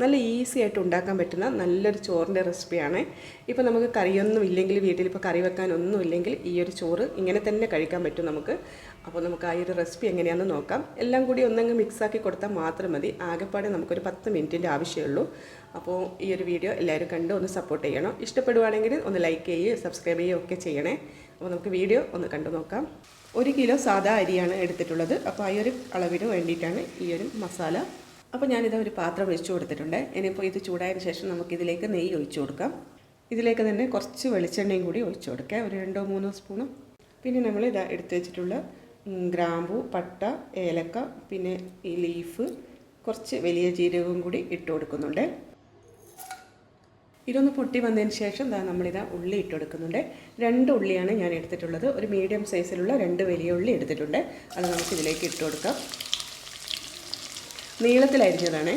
നല്ല ഈസി ആയിട്ട് ഉണ്ടാക്കാൻ പറ്റുന്ന നല്ലൊരു ചോറിന്റെ റെസിപ്പിയാണ് ഇപ്പോൾ നമുക്ക് കറിയൊന്നും ഇല്ലെങ്കിൽ വീട്ടിൽ ഇപ്പോൾ കറി വെക്കാനൊന്നും ഇല്ലെങ്കിൽ ഈ ഒരു ചോറ് ഇങ്ങനെ തന്നെ കഴിക്കാൻ പറ്റും നമുക്ക്. അപ്പോൾ നമുക്ക് ആ ഒരു റെസിപ്പി എങ്ങനെയാണെന്ന് നോക്കാം. എല്ലാം കൂടി ഒന്നങ്ങ് മിക്സാക്കി കൊടുത്താൽ മാത്രം മതി. ആകെപ്പാടെ നമുക്കൊരു പത്ത് മിനിറ്റിന്റെ ആവശ്യമുള്ളൂ. അപ്പോൾ ഈ ഒരു വീഡിയോ എല്ലാവരും കണ്ട് ഒന്ന് സപ്പോർട്ട് ചെയ്യണം. ഇഷ്ടപ്പെടുവാണെങ്കിൽ ഒന്ന് ലൈക്ക് ചെയ്യുക സബ്സ്ക്രൈബ് ചെയ്യുകയോ ഒക്കെ ചെയ്യണേ. അപ്പോൾ നമുക്ക് വീഡിയോ ഒന്ന് കണ്ടു നോക്കാം. ഒരു കിലോ സാധാ അരിയാണ് എടുത്തിട്ടുള്ളത്. അപ്പോൾ ആ ഒരു അളവിന് വേണ്ടിയിട്ടാണ് ഈ ഒരു മസാല അപ്പോൾ ഞാനിത് ഒരു പാത്രം ഒഴിച്ചു കൊടുത്തിട്ടുണ്ട്. ഇനിയിപ്പോൾ ഇത് ചൂടായതിന് ശേഷം നമുക്കിതിലേക്ക് നെയ്യ് ഒഴിച്ചു കൊടുക്കാം. ഇതിലേക്ക് തന്നെ കുറച്ച് വെളിച്ചെണ്ണയും കൂടി ഒഴിച്ചു കൊടുക്കാം. ഒരു രണ്ടോ മൂന്നോ സ്പൂണും. പിന്നെ നമ്മൾ ഇത് എടുത്തു വെച്ചിട്ടുള്ള ഗ്രാമ്പു പട്ട ഏലക്ക പിന്നെ ഈ ലീഫ് കുറച്ച് വലിയ ജീരകവും കൂടി ഇട്ട് കൊടുക്കുന്നുണ്ട്. ഇതൊന്ന് പൊട്ടി വന്നതിന് ശേഷം ദാ നമ്മളിതാ ഉള്ളി ഇട്ട് കൊടുക്കുന്നുണ്ട്. രണ്ട് ഉള്ളിയാണ് ഞാൻ എടുത്തിട്ടുള്ളത്. ഒരു മീഡിയം സൈസിലുള്ള രണ്ട് വലിയ ഉള്ളി എടുത്തിട്ടുണ്ട്. അത് നമുക്ക് ഇതിലേക്ക് ഇട്ട് കൊടുക്കാം. നീളത്തിലരിഞ്ഞതാണ്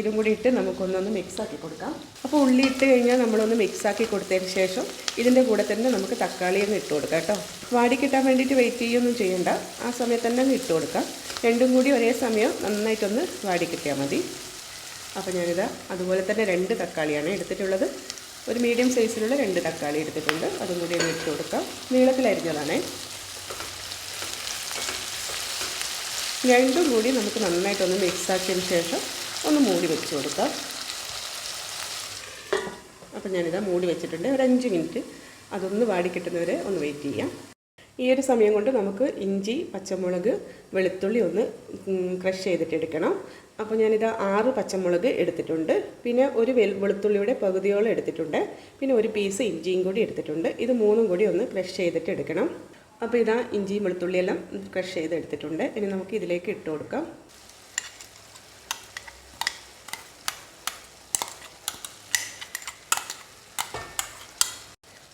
ഇതും കൂടി ഇട്ട് നമുക്കൊന്നൊന്ന് മിക്സാക്കി കൊടുക്കാം. അപ്പോൾ ഉള്ളി ഇട്ട് കഴിഞ്ഞാൽ നമ്മളൊന്ന് മിക്സാക്കി കൊടുത്തതിന് ശേഷം ഇതിന്റെ കൂടെ തന്നെ നമുക്ക് തക്കാളി ഒന്ന് ഇട്ട് കൊടുക്കാം കേട്ടോ. വാടി കിട്ടാൻ വേണ്ടിയിട്ട് വെയിറ്റ് ചെയ്യൊന്നും ചെയ്യണ്ട. ആ സമയത്ത് തന്നെ ഒന്ന് ഇട്ട് കൊടുക്കാം. രണ്ടും കൂടി ഒരേ സമയം നന്നായിട്ടൊന്ന് വാടി കിട്ടിയാൽ മതി. അപ്പോൾ ഞാനിത് അതുപോലെ തന്നെ രണ്ട് തക്കാളിയാണ് എടുത്തിട്ടുള്ളത്. ഒരു മീഡിയം സൈസിലുള്ള രണ്ട് തക്കാളി എടുത്തിട്ടുണ്ട്. അതും കൂടി ഒന്ന് ഇട്ട് കൊടുക്കാം. നീളത്തിലരിഞ്ഞതാണേ രണ്ടും കൂടി നമുക്ക് നന്നായിട്ടൊന്ന് മിക്സാക്കിയതിന് ശേഷം ഒന്ന് മൂടി വെച്ച് കൊടുക്കാം. അപ്പം ഞാനിത് മൂടി വെച്ചിട്ടുണ്ട്. ഒരു അഞ്ച് മിനിറ്റ് അതൊന്ന് വാടിക്കിട്ടുന്നവരെ ഒന്ന് വെയിറ്റ് ചെയ്യാം. ഈ ഒരു സമയം കൊണ്ട് നമുക്ക് ഇഞ്ചി പച്ചമുളക് വെളുത്തുള്ളി ഒന്ന് ക്രഷ് ചെയ്തിട്ട് എടുക്കണം. അപ്പോൾ ഞാനിത് ആറ് പച്ചമുളക് എടുത്തിട്ടുണ്ട്. പിന്നെ ഒരു വെളുത്തുള്ളിയുടെ പകുതിയോളം എടുത്തിട്ടുണ്ട്. പിന്നെ ഒരു പീസ് ഇഞ്ചിയും കൂടി എടുത്തിട്ടുണ്ട്. ഇത് മൂന്നും കൂടി ഒന്ന് ക്രഷ് ചെയ്തിട്ട് എടുക്കണം. അപ്പോൾ ഇതാ ഇഞ്ചിയും വെളുത്തുള്ളിയെല്ലാം ക്രഷ് ചെയ്ത് എടുത്തിട്ടുണ്ട് ഇനി നമുക്ക് ഇതിലേക്ക് ഇട്ട് കൊടുക്കാം.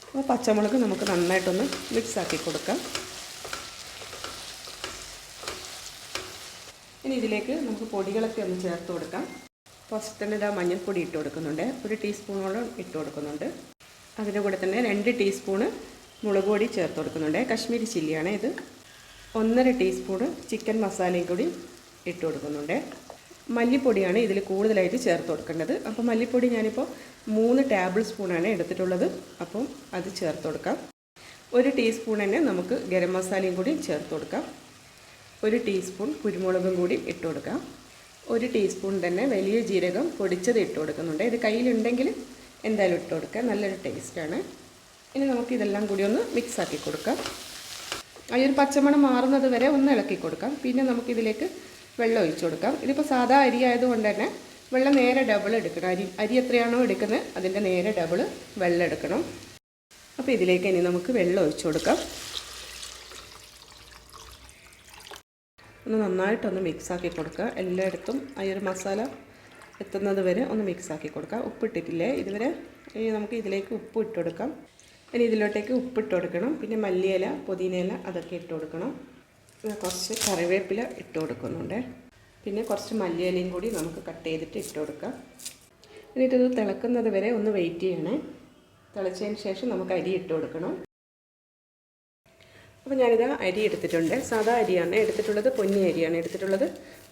അപ്പോൾ പച്ചമുളക് നമുക്ക് നന്നായിട്ടൊന്ന് മിക്സ് ആക്കി കൊടുക്കാം. ഇനി ഇതിലേക്ക് നമുക്ക് പൊടികളൊക്കെ ഒന്ന് ചേർത്ത് കൊടുക്കാം. ഫസ്റ്റ് തന്നെ ഇതാ മഞ്ഞൾപ്പൊടി ഇട്ട് കൊടുക്കുന്നുണ്ട്. ഒരു ടീസ്പൂണോളം ഇട്ട് കൊടുക്കുന്നുണ്ട്. അതിന്റെ കൂടെ തന്നെ രണ്ട് ടീസ്പൂണ് മുളക് പൊടി ചേർത്ത് കൊടുക്കുന്നുണ്ട്. കശ്മീരി ചില്ലിയാണ് ഇത്. ഒന്നര ടീസ്പൂണ് ചിക്കൻ മസാലയും കൂടി ഇട്ട് കൊടുക്കുന്നുണ്ട്. മല്ലിപ്പൊടിയാണ് ഇതിൽ കൂടുതലായിട്ട് ചേർത്ത് കൊടുക്കേണ്ടത്. അപ്പോൾ മല്ലിപ്പൊടി ഞാനിപ്പോൾ മൂന്ന് ടേബിൾ സ്പൂണാണ് എടുത്തിട്ടുള്ളത്. അപ്പം അത് ചേർത്ത് കൊടുക്കാം. ഒരു ടീസ്പൂൺ തന്നെ നമുക്ക് ഗരം മസാലയും കൂടി ചേർത്ത് കൊടുക്കാം. ഒരു ടീസ്പൂൺ കുരുമുളകും കൂടി ഇട്ട് കൊടുക്കാം. ഒരു ടീസ്പൂൺ തന്നെ വലിയ ജീരകം പൊടിച്ചത് ഇട്ട് കൊടുക്കുന്നുണ്ട്. ഇത് കയ്യിലുണ്ടെങ്കിൽ എന്തായാലും ഇട്ട് കൊടുക്കാം. നല്ലൊരു ടേസ്റ്റാണ് ഇനി നമുക്ക് ഇതെല്ലാം കൂടി ഒന്ന് മിക്സ് ആക്കി കൊടുക്കാം. ആ ഒരു പച്ചമണം മാറുന്നത് വരെ ഒന്ന് ഇളക്കി കൊടുക്കാം. പിന്നെ നമുക്കിതിലേക്ക് വെള്ളം ഒഴിച്ചു കൊടുക്കാം. ഇതിപ്പോൾ സാധാ അരി ആയതുകൊണ്ട് തന്നെ വെള്ളം നേരെ ഡബിൾ എടുക്കണം. അരി അരി എത്രയാണോ എടുക്കുന്നത് അതിന്റെ നേരെ ഡബിൾ വെള്ളം എടുക്കണം. അപ്പോൾ ഇതിലേക്ക് ഇനി നമുക്ക് വെള്ളം ഒഴിച്ചു കൊടുക്കാം. ഒന്ന് നന്നായിട്ടൊന്ന് മിക്സാക്കി കൊടുക്കുക. എല്ലായിടത്തും ആ ഒരു മസാല എത്തുന്നത് വരെ ഒന്ന് മിക്സാക്കി കൊടുക്കുക. ഉപ്പിട്ടിട്ടില്ലേ? ഇതുവരെ ഇനി നമുക്ക് ഇതിലേക്ക് ഉപ്പ് ഇട്ട് കൊടുക്കാം. ഇനി ഇതിലോട്ടേക്ക് ഉപ്പിട്ട് കൊടുക്കണം. പിന്നെ മല്ലിയില പുതിനയില അതൊക്കെ ഇട്ട് കൊടുക്കണം. കുറച്ച് കറിവേപ്പില ഇട്ട് കൊടുക്കുന്നുണ്ട്. പിന്നെ കുറച്ച് മല്ലിയിലയും കൂടി നമുക്ക് കട്ട് ചെയ്തിട്ട് ഇട്ട് കൊടുക്കാം. എന്നിട്ടത് തിളക്കുന്നത് വരെ ഒന്ന് വെയിറ്റ് ചെയ്യണേ. തിളച്ചതിന് ശേഷം നമുക്ക് അരി ഇട്ട് കൊടുക്കണം. അപ്പോൾ ഞാനിത് അരി എടുത്തിട്ടുണ്ട്. സാധാ അരിയാണ് എടുത്തിട്ടുള്ളത് പൊന്നി അരിയാണ് എടുത്തിട്ടുള്ളത്.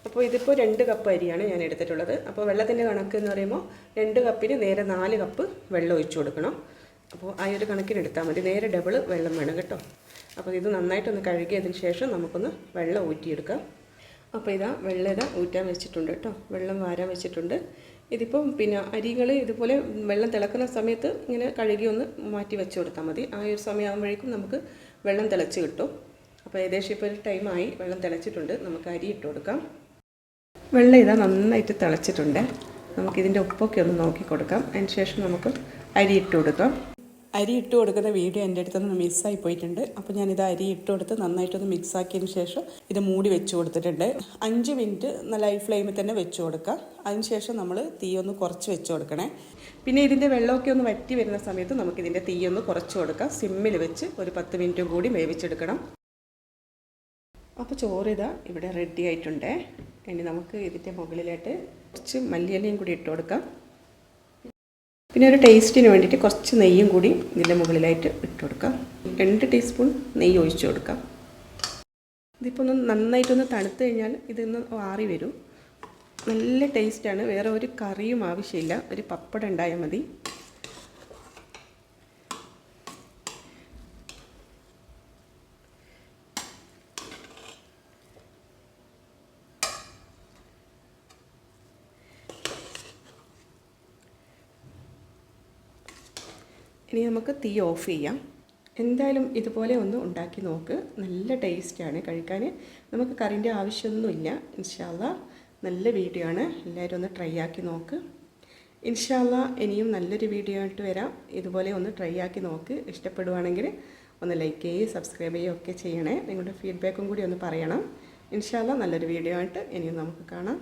അപ്പോൾ ഇതിപ്പോൾ രണ്ട് കപ്പ് അരിയാണ് ഞാൻ എടുത്തിട്ടുള്ളത്. അപ്പോൾ വെള്ളത്തിന്റെ കണക്ക് എന്ന് പറയുമ്പോൾ രണ്ട് കപ്പിന് നേരെ നാല് കപ്പ് വെള്ളം ഒഴിച്ചു കൊടുക്കണം. അപ്പോൾ ആ ഒരു കണക്കിന് എടുത്താൽ മതി. നേരെ ഡബിൾ വെള്ളം വേണം കേട്ടോ. അപ്പോൾ ഇത് നന്നായിട്ടൊന്ന് കഴുകിയതിന് ശേഷം നമുക്കൊന്ന് വെള്ളം ഊറ്റിയെടുക്കാം. അപ്പോൾ ഇതാ വെള്ളം ഇതാ ഊറ്റാൻ വെച്ചിട്ടുണ്ട് കേട്ടോ. വെള്ളം വാരാൻ വെച്ചിട്ടുണ്ട്. ഇതിപ്പം പിന്നെ അരികൾ ഇതുപോലെ വെള്ളം തിളക്കുന്ന സമയത്ത് ഇങ്ങനെ കഴുകി ഒന്ന് മാറ്റി വെച്ച് കൊടുത്താൽ മതി. ആ ഒരു സമയമാകുമ്പോഴേക്കും നമുക്ക് വെള്ളം തിളച്ച് കിട്ടും. അപ്പോൾ ഏകദേശം ഇപ്പോൾ ഒരു ടൈമായി വെള്ളം തിളച്ചിട്ടുണ്ട്. നമുക്ക് അരി ഇട്ട് കൊടുക്കാം. വെള്ളം ഇതാ നന്നായിട്ട് തിളച്ചിട്ടുണ്ട്. നമുക്കിതിന്റെ ഉപ്പൊക്കെ ഒന്ന് നോക്കി കൊടുക്കാം. അതിന് ശേഷം നമുക്ക് അരി ഇട്ട് കൊടുക്കാം. അരി ഇട്ട് കൊടുക്കുന്ന വീഡിയോ എന്റെ അടുത്തുനിന്ന് മിസ്സായി പോയിട്ടുണ്ട്. അപ്പോൾ ഞാനിത് അരി ഇട്ട് കൊടുത്ത് നന്നായിട്ടൊന്ന് മിക്സ് ആക്കിയതിന് ശേഷം ഇത് മൂടി വെച്ച് കൊടുത്തിട്ടുണ്ട്. അഞ്ച് മിനിറ്റ് നല്ല ഹൈ ഫ്ലെയിമിൽ തന്നെ വെച്ച് കൊടുക്കാം അതിന് ശേഷം നമ്മൾ തീ ഒന്ന് കുറച്ച് വെച്ച് കൊടുക്കണേ. പിന്നെ ഇതിന്റെ വെള്ളമൊക്കെ ഒന്ന് വറ്റി വരുന്ന സമയത്ത് നമുക്കിതിന്റെ തീ ഒന്ന് കുറച്ച് കൊടുക്കാം. സിമ്മിൽ വെച്ച് ഒരു പത്ത് മിനിറ്റും കൂടി വേവിച്ചെടുക്കണം. അപ്പോൾ ചോറ് ഇതാ ഇവിടെ റെഡി ആയിട്ടുണ്ട്. ഇനി നമുക്ക് ഇതിന്റെ മുകളിലായിട്ട് കുറച്ച് മല്ലിയിലയും കൂടി ഇട്ട് കൊടുക്കാം. പിന്നെ ഒരു ടേസ്റ്റിന് വേണ്ടിയിട്ട് കുറച്ച് നെയ്യും കൂടി ഇതിന്റെ മുകളിലായിട്ട് ഇട്ട് കൊടുക്കാം. രണ്ട് ടീസ്പൂൺ നെയ്യ് ഒഴിച്ചു കൊടുക്കാം. ഇതിപ്പോൾ ഒന്ന് നന്നായിട്ടൊന്ന് തണുത്ത് കഴിഞ്ഞാൽ ഇതൊന്ന് ആറി വരും. നല്ല ടേസ്റ്റാണ് വേറെ ഒരു കറിയും ആവശ്യമില്ല. ഒരു പപ്പടം ഉണ്ടായാൽ മതി. ഇനി നമുക്ക് തീ ഓഫ് ചെയ്യാം. എന്തായാലും ഇതുപോലെ ഒന്ന് ഉണ്ടാക്കി നോക്ക്. നല്ല ടേസ്റ്റാണ് കഴിക്കാൻ നമുക്ക് കറിന്റെ ആവശ്യമൊന്നുമില്ല. ഇൻഷാല്ല നല്ല വീഡിയോ ആണ്. എല്ലാവരും ഒന്ന് ട്രൈ ആക്കി നോക്ക്. ഇൻഷാല്ല ഇനിയും നല്ലൊരു വീഡിയോ ആയിട്ട് വരാം. ഇതുപോലെ ഒന്ന് ട്രൈ ആക്കി നോക്ക്. ഇഷ്ടപ്പെടുവാണെങ്കിൽ ഒന്ന് ലൈക്ക് ചെയ്യുകയും സബ്സ്ക്രൈബ് ചെയ്യുകയും ഒക്കെ ചെയ്യണേ. നിങ്ങളുടെ ഫീഡ്ബാക്കും കൂടി ഒന്ന് പറയണം. ഇൻഷാല്ല നല്ലൊരു വീഡിയോ ആയിട്ട് ഇനിയും നമുക്ക് കാണാം.